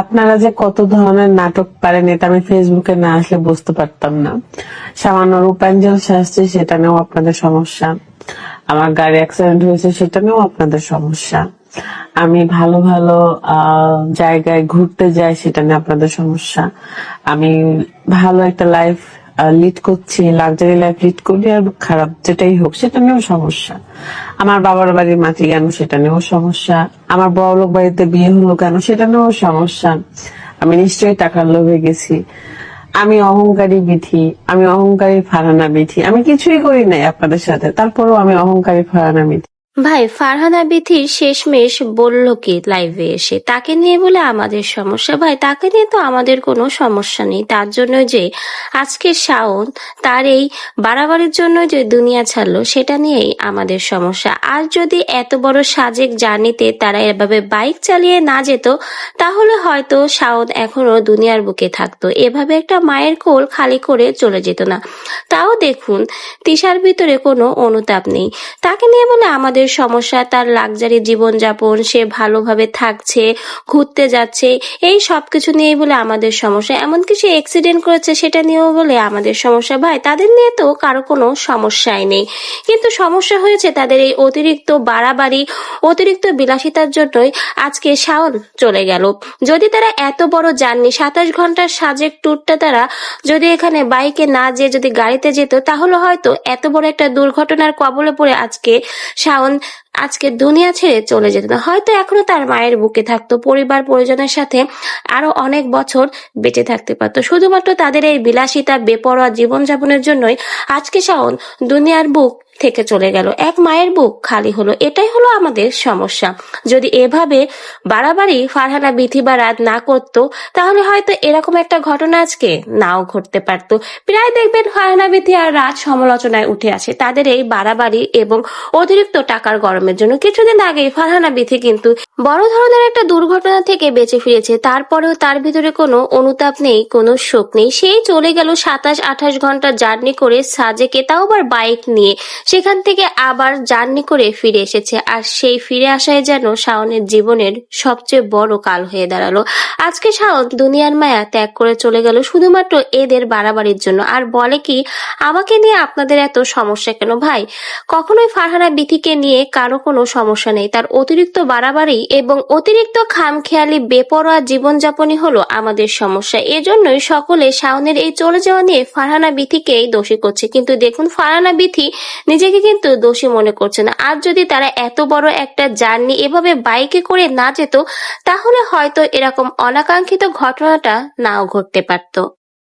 আপনারা যে কত ধরনের নাটক পারেন, এটা আমি ফেসবুকে না আসলে বুঝতে পারতাম না। সামান্য রূপাঞ্জল শাস্ত্রী, সেটা নিয়েও আপনাদের সমস্যা। আমার গাড়ি অ্যাক্সিডেন্ট হয়েছে, সেটা নিয়েও আপনাদের সমস্যা। আমি ভালো ভালো জায়গায় ঘুরতে যাই, সেটা নিয়ে আপনাদের সমস্যা। আমি ভালো একটা লাইফ লিড করছি লাক্সারি লাইফ লিড করি আর খারাপ যেটাই হোক, সেটা নিয়েও সমস্যা। আমার বাবার বাড়ির মাটি কেন সেটা নিয়েও সমস্যা? আমার বড়লোক বাড়িতে বিয়ে হলো কেন সেটা নিয়েও সমস্যা। আমি নিশ্চয়ই টাকার লোভে গেছি। আমি অহংকারী বিধি, আমি অহংকারী ফারানা বিধি। আমি কিছুই করি নাই আপনাদের সাথে, তারপরেও আমি অহংকারী ফারানা বিধি। ভাই, ফারহানা বিথির শেষমেশ বলল কি লাইভে এসে? তাকে নিয়ে বলে আমাদের সমস্যা। ভাই, তাকে নিয়ে তো আমাদের কোনো সমস্যা নেই। তার জন্য যে আজকে শাওন তার এই বাড়াবাড়ির জন্য যে দুনিয়া ছাড়লো, সেটা নিয়েই আমাদের সমস্যা। আর যদি এত বড় সাজেক জার্নিতে তারা এভাবে বাইক চালিয়ে না যেত, তাহলে হয়তো শাওন এখনও দুনিয়ার বুকে থাকতো। এভাবে একটা মায়ের কোল খালি করে চলে যেত না। তাও দেখুন, তিশার ভিতরে কোনো অনুতাপ নেই। তাকে নিয়ে বলে আমাদের সমস্যা, তার লাক্সারি জীবনযাপন, সে ভালোভাবে থাকছে, ঘুরতে যাচ্ছে, এই সব কিছু নিয়েই বলে আমাদের সমস্যা। এমনকি সে অ্যাক্সিডেন্ট করেছে সেটা নিয়েও বলে আমাদের সমস্যা। ভাই, তাদের নিয়ে তো কারও কোনো সমস্যাই নেই। কিন্তু সমস্যা হয়েছে তাদের এই অতিরিক্ত বাড়াবাড়ি, অতিরিক্ত বিলাসিতার জন্যই আজকে শাওন চলে গেল। যদি তারা এত বড় জার্নি, সাতাশ ঘণ্টার সাজেক ট্যুরটা তারা যদি এখানে বাইকে না যেয়ে যদি গাড়িতে যেত, তাহলে হয়তো এত বড় একটা দুর্ঘটনার কবলে পড়ে আজকে শাওন আজকে দুনিয়া ছেড়ে চলে যেত না। হয়তো এখনও তার মায়ের বুকে থাকতো, পরিবার পরিজনের সাথে আরও অনেক বছর বেঁচে থাকতে পারতো। শুধুমাত্র তাদের এই বিলাসিতা, বেপরোয়া জীবনযাপনের জন্যই আজকে শাওন দুনিয়ার বুক থেকে চলে গেল। এক মায়ের বুক খালি হলো। এটাই হলো আমাদের সমস্যা। যদি এভাবে বাড়াবাড়ি ফারহানা বিথি বা রাত না করতো, তাহলে হয়তো এরকম একটা ঘটনা আজকে নাও ঘটতে পারত। প্রায় দেখবেন ফারহানা বিথি আর রাত সমালোচনায় উঠে আসে। তাদের এই বাড়াবাড়ি এবং অতিরিক্ত টাকার গরমের জন্য। কিছুদিন আগে ফারহানা বিথি কিন্তু বড় ধরনের একটা দুর্ঘটনা থেকে বেঁচে ফিরেছে, তারপরেও তার ভিতরে কোনো অনুতাপ নেই, কোনো শোক নেই। সেই চলে গেল সাতাশ, আঠাশ ঘণ্টা জার্নি করে সাজেকে, তাও আবার বাইক নিয়ে। সেখান থেকে আবার জার্নি করে ফিরে এসেছে। আর সেই ফিরে আসায় যেন শাওনের জীবনের সবচেয়ে বড় কাল হয়ে দাঁড়াল। আজকে শাওন দুনিয়ার মায়া ত্যাগ করে চলে গেল শুধুমাত্র এদের বাড়াবাড়ির জন্য। আর বলে কি, আমাকে নিয়ে আপনাদের এত সমস্যা কেন ভাই? কখনোই ফারহানা বিথিকে নিয়ে কারও কোনো সমস্যা নেই। তার অতিরিক্ত বাড়াবাড়ি এবং অতিরিক্ত খামখেয়ালি, বেপরোয়া জীবনযাপনই হলো আমাদের সমস্যা। এজন্যই সকলে শাওনের এই চলে যাওয়া নিয়ে ফারহানা বিথিকেই দোষী করছে। কিন্তু দেখুন, ফারহানা বিথি নিজেকে কিন্তু দোষী মনে করছে না। আর যদি তারা এত বড় একটা জার্নি এভাবে বাইকে করে না যেত, তাহলে হয়তো এরকম অনাকাঙ্ক্ষিত ঘটনাটা নাও ঘটতে পারতো।